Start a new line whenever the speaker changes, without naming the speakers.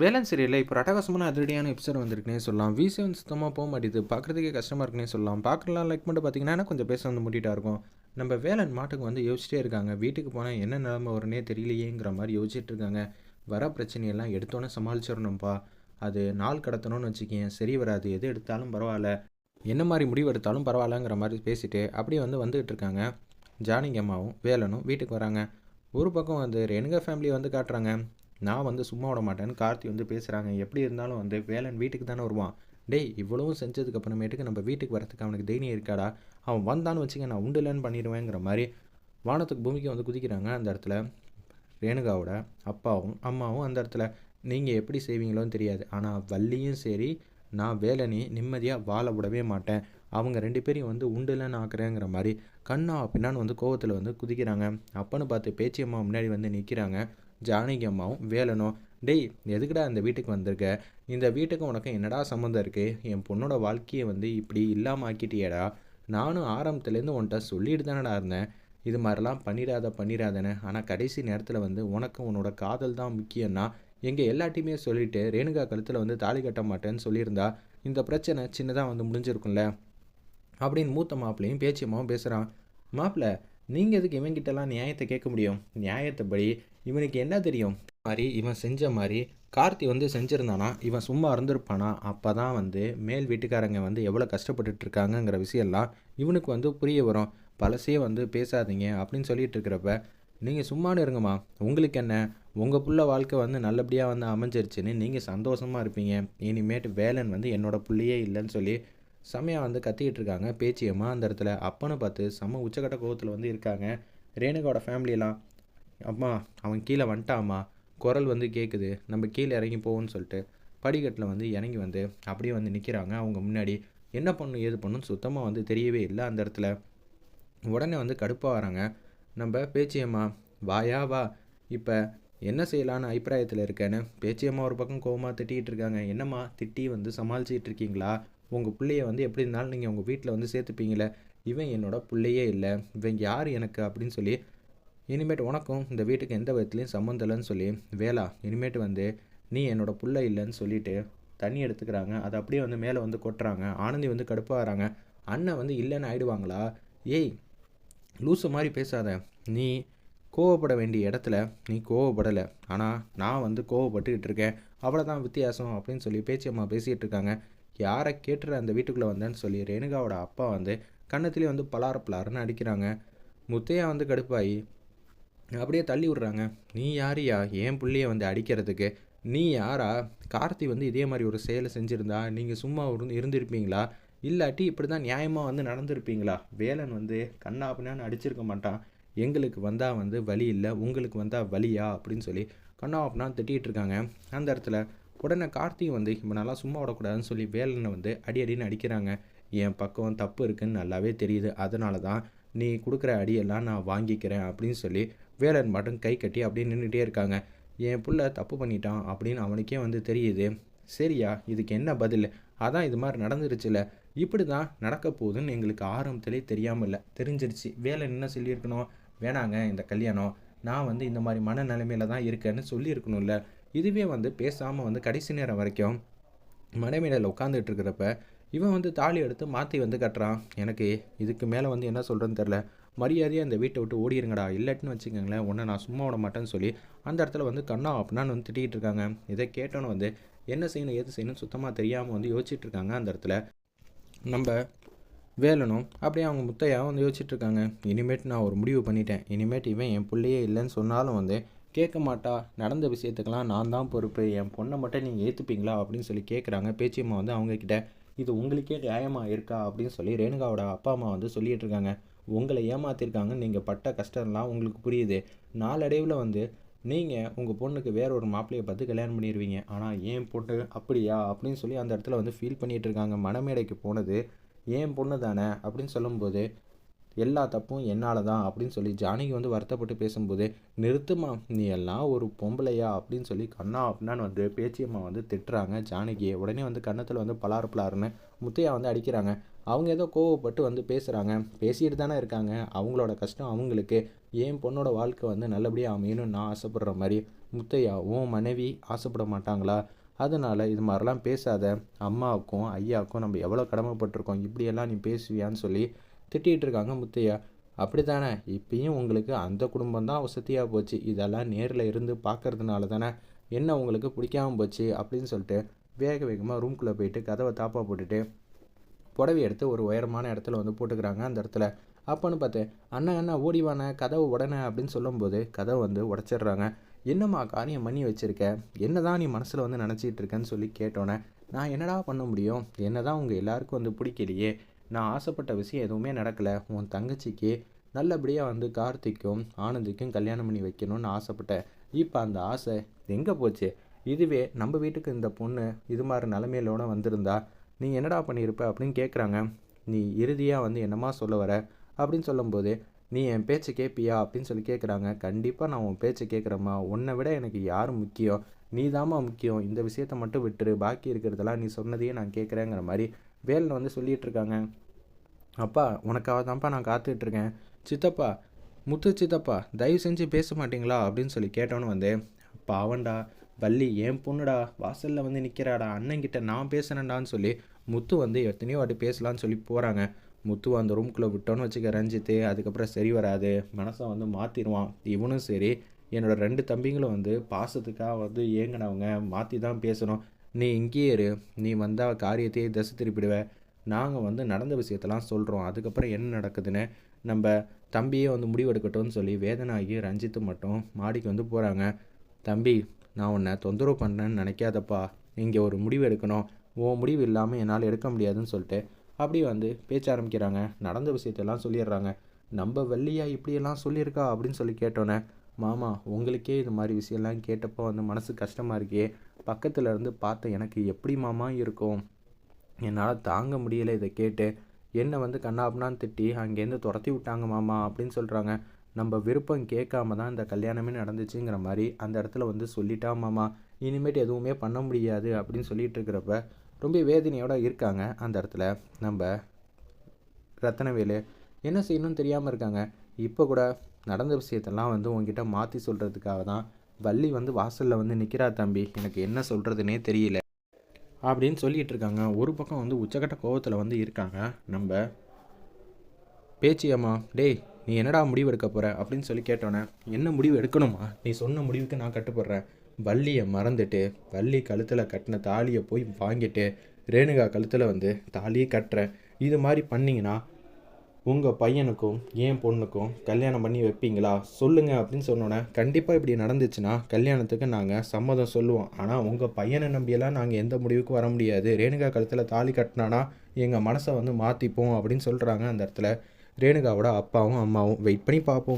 வேலன் சீரியலில் இப்போ அட்டகாசமான அதிரடியான எபிசோட் வந்திருக்குனே சொல்லலாம். விசி வந்து சுத்தமாக போக மாட்டேது. பார்க்குறதுக்கே கஷ்டமாக இருக்குன்னே சொல்லலாம். பார்க்கலாம் லைக் மட்டும் பார்த்தீங்கன்னா கொஞ்சம் பேச வந்து முட்டிட்டா இருக்கும். நம்ம வேலன் மாட்டுக்கு வந்து யோசிச்சிட்டே இருக்காங்க. வீட்டுக்கு போனால் என்ன நிலமை வரும்னே தெரியலையேங்கிற மாதிரி யோசிச்சுட்டு இருக்காங்க. வர பிரச்சனையெல்லாம் எடுத்தோன்னே சமாளிச்சிடணும்ப்பா அது நாள் கடத்தணும்னு வச்சுக்கேன் சரி வராது. எது எடுத்தாலும் பரவாயில்ல. என்ன மாதிரி முடிவு எடுத்தாலும் பரவாயில்லங்கிற மாதிரி பேசிட்டு அப்படியே வந்து வந்துகிட்டு இருக்காங்க. ஜானகி அம்மாவும் வேலனும் வீட்டுக்கு வராங்க. ஒரு பக்கம் வந்து ரெனுகா ஃபேமிலி வந்து காட்டுறாங்க? நான் வந்து சும்மா விட மாட்டேன்னு கார்த்தி வந்து பேசுகிறாங்க எப்படி இருந்தாலும் வந்து வேலன் வீட்டுக்கு தானே வருவான். டேய் இவ்வளவும் செஞ்சதுக்கு அப்புறமேட்டுக்கு நம்ம வீட்டுக்கு வரத்துக்கு அவனுக்கு தைரியம் இருக்காடா? அவன் வந்தான்னு வச்சுக்க நான் உண்டுலன்னு பண்ணிடுவேங்கிற மாதிரி வானத்துக்கு பூமிக்கு வந்து குதிக்கிறாங்க அந்த இடத்துல ரேணுகாவோட அப்பாவும் அம்மாவும் அந்த இடத்துல. நீங்கள் எப்படி செய்வீங்களோன்னு தெரியாது. ஆனால் வள்ளியும் சரி நான் வேலனி நிம்மதியாக வாழ விடவே மாட்டேன். அவங்க ரெண்டு பேரையும் வந்து உண்டுலன்னு ஆக்குறேங்கிற மாதிரி கண்ணா பின்னான்னு வந்து கோவத்தில் வந்து குதிக்கிறாங்க. அப்பன்னு பார்த்து பேச்சியம்மா முன்னாடி வந்து நிற்கிறாங்க ஜானகி அம்மாவும் வேலனும் டேய் எதுக்குடா இந்த வீட்டுக்கு வந்திருக்க? இந்த வீட்டுக்கு உனக்கு என்னடா சம்மந்தம் இருக்குது என் பொண்ணோட வாழ்க்கையை வந்து இப்படி இல்லாமல் ஆக்கிட்டியடா. நானும் ஆரம்பத்துலேருந்து உன்கிட்ட சொல்லிட்டு தானடா இருந்தேன். இது மாதிரிலாம் பண்ணிடாத பண்ணிடாதேன்னு. ஆனால் கடைசி நேரத்தில் வந்து உனக்கு உன்னோட காதல் தான் முக்கியம்னா எங்கள் எல்லாட்டையுமே சொல்லிவிட்டு ரேணுகா கழுத்தில் வந்து தாலி கட்ட மாட்டேன்னு சொல்லியிருந்தா இந்த பிரச்சனை சின்னதாக வந்து முடிஞ்சிருக்கும்ல? அப்படின்னு மூத்த மாப்பிள்ளையும் பேச்சியம்மாவும் பேசுகிறான் மாப்பிள்ளை நீங்கள் எதுக்கு இவன்கிட்டலாம் நியாயத்தை கேட்க முடியும்? நியாயத்தைப்படி இவனுக்கு என்ன தெரியும்? மாதிரி இவன் செஞ்ச மாதிரி கார்த்தி வந்து செஞ்சுருந்தானா? இவன் சும்மா இருந்திருப்பானா? அப்போ தான் வந்து மேல் வீட்டுக்காரங்க வந்து எவ்வளோ கஷ்டப்பட்டுட்டு இருக்காங்கங்கிற விஷயம்லாம் இவனுக்கு வந்து புரிய வரும். பழசே வந்து பேசாதீங்க அப்படின்னு சொல்லிட்டு இருக்கிறப்ப நீங்கள் சும்மானு இருங்கம்மா. உங்களுக்கு என்ன? உங்கள் புள்ள வாழ்க்கை வந்து நல்லபடியாக வந்து அமைஞ்சிருச்சுன்னு நீங்கள் சந்தோஷமாக இருப்பீங்க. இனிமேட்டு வேலன் வந்து என்னோடய புள்ளியே இல்லைன்னு சொல்லி செம்மையாக வந்து கத்திக்கிட்டு இருக்காங்க. பேச்சியம்மா அந்த இடத்துல? அப்பனை பார்த்து செம்ம உச்சக்கட்ட கோவத்தில் வந்து இருக்காங்க. ரேணுகாவோட ஃபேமிலியெல்லாம் அம்மா அவன் கீழே வந்துட்டாம்மா குரல் வந்து கேட்குது நம்ம கீழே இறங்கி போவோம்னு சொல்லிட்டு படிக்கட்டில் வந்து இறங்கி வந்து அப்படியே வந்து நிற்கிறாங்க அவங்க முன்னாடி என்ன பண்ணும் ஏது பண்ணும் சுத்தமாக வந்து தெரியவே இல்லை அந்த இடத்துல. உடனே வந்து கடுப்பாக வராங்க. நம்ம பேச்சியம்மா வாயா வா. இப்போ என்ன செய்யலான்னு அபிப்பிராயத்தில் இருக்கேன்னு? பேச்சியம்மா ஒரு பக்கம் கோவமாக திட்டிகிட்டு இருக்காங்க. என்னம்மா திட்டி வந்து சமாளிச்சிட்டு இருக்கீங்களா? உங்கள் பிள்ளைய வந்து எப்படி இருந்தாலும் நீங்கள் உங்கள் வீட்டில் வந்து சேர்த்துப்பீங்களே இவன் என்னோட பிள்ளையே இல்லை. இவன் யார் எனக்கு? அப்படின்னு சொல்லி இனிமேட்டு உனக்கும் இந்த வீட்டுக்கு எந்த விதத்துலையும் சம்மந்தம் இல்லைன்னு சொல்லி வேலா இனிமேட்டு வந்து நீ என்னோட பிள்ளை இல்லைன்னு சொல்லிட்டு தண்ணி எடுத்துக்கிறாங்க. அதை அப்படியே வந்து மேலே வந்து கொட்டுறாங்க. ஆனந்தி வந்து கடுப்பாகிறாங்க அண்ணன் வந்து இல்லைன்னு ஆயிடுவாங்களா? ஏய் லூசு மாதிரி பேசாத. நீ கோவப்பட வேண்டிய இடத்துல நீ கோவப்படலை. ஆனால் நான் வந்து கோவப்பட்டுக்கிட்டு இருக்கேன். அவ்வளோதான் வித்தியாசம் அப்படின்னு சொல்லி பேச்சியம்மா பேசிகிட்டு இருக்காங்க. யாரை கேட்டுற அந்த வீட்டுக்குள்ளே வந்தேன்னு சொல்லி ரேணுகாவோட அப்பா வந்து கன்னத்துலேயே வந்து பலார பலாருன்னு அடிக்கிறாங்க. முத்தையா வந்து கடுப்பாயி அப்படியே தள்ளி விட்றாங்க. நீ யாரியா? ஏன் பிள்ளைய வந்து அடிக்கிறதுக்கு? நீ யாரா? கார்த்தி வந்து இதே மாதிரி ஒரு செயலை செஞ்சுருந்தா நீங்கள் சும்மா இருந்து இருந்திருப்பீங்களா? இல்லாட்டி இப்படி தான் நியாயமாக வந்து நடந்திருப்பீங்களா? வேலன் வந்து கண்ணா அடிச்சிருக்க மாட்டான். எங்களுக்கு வந்தால் வந்து வழி இல்லை. உங்களுக்கு வந்தால் வழியா அப்படின்னு சொல்லி கண்ணா அப்படின்னா திட்டிகிட்டு இருக்காங்க. அந்த இடத்துல உடனே கார்த்திகை வந்து இப்போ நல்லா சும்மா விடக்கூடாதுன்னு சொல்லி வேலனை வந்து அடி அடின்னு அடிக்கிறாங்க. என் பக்கம் தப்பு இருக்குன்னு நல்லாவே தெரியுது. அதனால தான் நீ கொடுக்குற அடியெல்லாம் நான் வாங்கிக்கிறேன் அப்படின்னு சொல்லி வேலன் மட்டும் கை கட்டி அப்படியே நின்றுட்டே இருக்காங்க. என் புள்ள தப்பு பண்ணிட்டான் அப்படின்னு அவனுக்கே வந்து தெரியுது. சரியா இதுக்கு என்ன பதில்? அதான் இது மாதிரி நடந்துருச்சுல. இப்படி தான் நடக்க போகுதுன்னு எங்களுக்கு ஆரம்பத்திலே தெரியாமல் இல்லை தெரிஞ்சிருச்சு. வேலை என்ன சொல்லியிருக்கணும்? வேணாங்க இந்த கல்யாணம். நான் வந்து இந்த மாதிரி மன நிலைமையில தான் இருக்கேன்னு சொல்லியிருக்கணும்ல. இதுவே வந்து பேசாமல் வந்து கடைசி நேரம் வரைக்கும் மடைமேடையில் உட்காந்துட்டு இருக்கிறப்ப இவன் வந்து தாலி எடுத்து மாற்றி வந்து கட்டுறான். எனக்கு இதுக்கு மேலே வந்து என்ன சொல்கிறேன்னு தெரில மரியாதையாக இந்த வீட்டை விட்டு ஓடிடுங்கடா இல்லாட்டின்னு வச்சுக்கோங்களேன் உன்னை நான் சும்மா விட மாட்டேன்னு சொல்லி அந்த இடத்துல வந்து கண்ணா அப்படின்னு வந்து திட்டிகிட்டு இருக்காங்க. இதை கேட்டோன்னு வந்து என்ன செய்யணும் எது செய்யணும்னு சுத்தமாக தெரியாமல் வந்து யோசிச்சுட்டு இருக்காங்க அந்த இடத்துல. நம்ம வேலனும் அப்படியே அவங்க முத்தையாவும் வந்து யோசிச்சுட்டு இருக்காங்க. இனிமேட்டு நான் ஒரு முடிவு பண்ணிட்டேன். இனிமேட்டு இவன் என் பிள்ளையே இல்லைன்னு சொன்னாலும் வந்து கேட்க மாட்டா நடந்த விஷயத்துக்கெல்லாம் நான் தான் பொறுப்பு. என் பொண்ணை மட்டும் நீங்கள் ஏற்றுப்பீங்களா அப்படின்னு சொல்லி கேட்குறாங்க பேச்சியம்மா வந்து அவங்கக்கிட்ட இது உங்களுக்கே நியாயமாக இருக்கா? அப்படின்னு சொல்லி ரேணுகாவோட அப்பா அம்மா வந்து சொல்லிகிட்டு இருக்காங்க. உங்களை ஏமாத்திருக்காங்க நீங்கள் பட்ட கஷ்டம்லாம் உங்களுக்கு புரியுது. நாளடைவில் வந்து நீங்கள் உங்கள் பொண்ணுக்கு வேற ஒரு மாப்பிள்ளையை பார்த்து கல்யாணம் பண்ணிடுவீங்க ஆனால் ஏன் பொண்ணு அப்படியா? அப்படின்னு சொல்லி அந்த இடத்துல வந்து ஃபீல் பண்ணிகிட்டு இருக்காங்க. மணமேடைக்கு போனது ஏன் பொண்ணு தானே? அப்படின்னு சொல்லும்போது எல்லா தப்பும் என்னால் தான் அப்படின்னு சொல்லி ஜானகி வந்து வருத்தப்பட்டு பேசும்போது நிறுத்துமா நீ எல்லாம் ஒரு பொம்பளையா? அப்படின்னு சொல்லி கண்ணா அப்படின்னான்னு வந்து பேச்சியம்மா வந்து திட்டுறாங்க. ஜானகியை உடனே வந்து கன்னத்தில் வந்து பலாறு பலாருன்னு முத்தையா வந்து அடிக்கிறாங்க. அவங்க ஏதோ கோவப்பட்டு வந்து பேசுகிறாங்க பேசிட்டு தானே இருக்காங்க. அவங்களோட கஷ்டம் அவங்களுக்கு. என் பொண்ணோட வாழ்க்கை வந்து நல்லபடியாக அமையணும்னு நான் ஆசைப்படுற மாதிரி முத்தையா உன் மனைவி ஆசைப்பட மாட்டாங்களா? அதனால் இது மாதிரிலாம் பேசாத. அம்மாவுக்கும் ஐயாவுக்கும் நம்ம எவ்வளோ கடமைப்பட்டிருக்கோம். இப்படியெல்லாம் நீ பேசுவியான்னு சொல்லி திட்டிகிட்டு இருக்காங்க முத்தையா. அப்படி தானே இப்பயும் உங்களுக்கு அந்த குடும்பம் தான் வசதியாக போச்சு. இதெல்லாம் நேரில் இருந்து பார்க்கறதுனால தானே. என்ன உங்களுக்கு பிடிக்காம போச்சு? அப்படின்னு சொல்லிட்டு வேக வேகமாக ரூம்குள்ளே போயிட்டு கதவை தாப்பா போட்டுட்டு புடவை எடுத்து ஒரு உயரமான இடத்துல வந்து போட்டுக்கிறாங்க அந்த இடத்துல. அப்போன்னு பார்த்தேன் அண்ணா அண்ணா ஓடிவானே கதவை உடனே அப்படின்னு சொல்லும்போது கதவை வந்து உடச்சிடுறாங்க. என்னம்மா காரியம் பண்ணி வச்சுருக்க? என்ன தான் நீ மனசில் வந்து நினச்சிட்டு இருக்கேன்னு சொல்லி கேட்டோன்னே நான் என்னடா பண்ண முடியும்? என்ன தான் உங்கள் எல்லாருக்கும் வந்து பிடிக்கலையே? நான் ஆசைப்பட்ட விஷயம் எதுவுமே நடக்கலை. உன் தங்கச்சிக்கு நல்லபடியாக வந்து கார்த்திக்கும் ஆனந்திக்கும் கல்யாணம் பண்ணி வைக்கணும்னு ஆசைப்பட்டேன். இப்போ அந்த ஆசை எங்கே போச்சு? இதுவே நம்ம வீட்டுக்கு இந்த பொண்ணு இது மாதிரி நிலமையிலோட வந்திருந்தா நீ என்னடா பண்ணியிருப்ப அப்படின்னு கேட்குறாங்க நீ இறுதியாக வந்து என்னம்மா சொல்ல வர? அப்படின்னு சொல்லும்போது நீ என் பேச்சை கேட்பியா அப்படின்னு சொல்லி கேட்குறாங்க கண்டிப்பாக நான் உன் பேச்சை கேட்குறேம்மா உன்னை விட எனக்கு யார் முக்கியம்? நீ தாம்மா முக்கியம். இந்த விஷயத்த மட்டும் விட்டுரு. பாக்கி இருக்கிறதெல்லாம் நீ சொன்னதையே நான் கேட்குறேங்கிற மாதிரி வேலில் வந்து சொல்லிகிட்ருக்காங்க அப்பா உனக்காக தான்ப்பா நான் காத்துட்ருக்கேன். சித்தப்பா முத்து சித்தப்பா தயவு செஞ்சு பேச மாட்டீங்களா? அப்படின்னு சொல்லி கேட்டோன்னு வந்து பாவண்டா வள்ளி ஏன் பொண்ணுடா? வாசலில் வந்து நிற்கிறாடா அண்ணங்கிட்ட நான் பேசுகிறேன்டான்னு சொல்லி முத்து வந்து எத்தனையோ வாட்டி பேசலான்னு சொல்லி போகிறாங்க முத்து அந்த ரூம்குள்ளே விட்டோன்னு வச்சுக்க ரஞ்சித்து அதுக்கப்புறம் சரி வராது. மனசை வந்து மாற்றிடுவான் இவனும் சரி. என்னோட ரெண்டு தம்பிங்களும் வந்து பாசத்துக்காக வந்து ஏங்கினவங்க மாற்றி தான் பேசணும். நீ இங்கேயே இரு. நீ வந்தால் காரியத்தையே திசை திருப்பிடுவ. நாங்கள் வந்து நடந்த விஷயத்தெல்லாம் சொல்கிறோம் அதுக்கப்புறம் என்ன நடக்குதுன்னு நம்ம தம்பியே வந்து முடிவெடுக்கட்டும்னு சொல்லி வேதனாகி ரஞ்சித்து மட்டும் மாடிக்கு வந்து போகிறாங்க தம்பி நான் உன்னை தொந்தரவு பண்ணுறேன்னு நினைக்காதப்பா. இங்கே ஒரு முடிவு எடுக்கணும். உன் முடிவு இல்லாமல் என்னால் எடுக்க முடியாதுன்னு சொல்லிட்டு அப்படி வந்து பேச்ச ஆரம்பிக்கிறாங்க. நடந்த விஷயத்தெல்லாம் சொல்லிடுறாங்க. நம்ம வெள்ளியாக இப்படியெல்லாம் சொல்லியிருக்கா அப்படின்னு சொல்லி கேட்டோன்னே மாமா உங்களுக்கே இது மாதிரி விஷயம்லாம் கேட்டப்போ வந்து மனசு கஷ்டமாக இருக்கே. பக்கத்தில் இருந்து பார்த்த எனக்கு எப்படி மாமா இருக்கும்? என்னால் தாங்க முடியலை இதை கேட்டு. என்னை வந்து கண்ணாப்னான்னு திட்டி அங்கேருந்து துரத்தி விட்டாங்க மாமா அப்படின்னு சொல்கிறாங்க நம்ம விருப்பம் கேட்காம தான் இந்த கல்யாணமே நடந்துச்சுங்கிற மாதிரி அந்த இடத்துல வந்து சொல்லிட்டா மாமா. இனிமேட்டு எதுவுமே பண்ண முடியாது அப்படின்னு சொல்லிட்டு இருக்கிறப்ப ரொம்ப வேதனையோடு இருக்காங்க அந்த இடத்துல நம்ம ரத்தனவேலு. என்ன செய்யணும்னு தெரியாமல் இருக்காங்க. இப்போ கூட நடந்த விஷயத்தெல்லாம் வந்து உங்ககிட்ட மாற்றி சொல்கிறதுக்காக தான் வள்ளி வந்து வாசலில் வந்து நிற்கிறா தம்பி. எனக்கு என்ன சொல்கிறதுனே தெரியல. அப்படின்னு சொல்லிட்டு இருக்காங்க. ஒரு பக்கம் வந்து உச்சக்கட்ட கோவத்தில் வந்து இருக்காங்க. நம்ம பேச்சியம்மா டேய் நீ என்னடா முடிவு எடுக்க போகிற அப்படின்னு சொல்லி கேட்டோன்னே என்ன முடிவு எடுக்கணுமா? நீ சொன்ன முடிவுக்கு நான் கட்டுப்படுறேன். வள்ளியை மறந்துட்டு வள்ளி கழுத்தில் கட்டின தாலியை போய் வாங்கிட்டு ரேணுகா கழுத்தில் வந்து தாலியை கட்டுறேன் இது மாதிரி பண்ணிங்கன்னா உங்கள் பையனுக்கும் என் பொண்ணுக்கும் கல்யாணம் பண்ணி வைப்பீங்களா? சொல்லுங்கள் அப்படின்னு சொன்னோன்னே கண்டிப்பாக இப்படி நடந்துச்சுன்னா கல்யாணத்துக்கு நாங்கள் சம்மதம் சொல்லுவோம். ஆனால் உங்கள் பையனை நம்பியெல்லாம் நாங்கள் எந்த முடிவுக்கும் வர முடியாது. ரேணுகா கழுத்தில் தாலி கட்டினானா எங்கள் மனசை வந்து மாற்றிப்போம் அப்படின்னு சொல்கிறாங்க அந்த இடத்துல. ரேணுகாவோட அப்பாவும் அம்மாவும் வெயிட் பண்ணி பார்ப்போம்.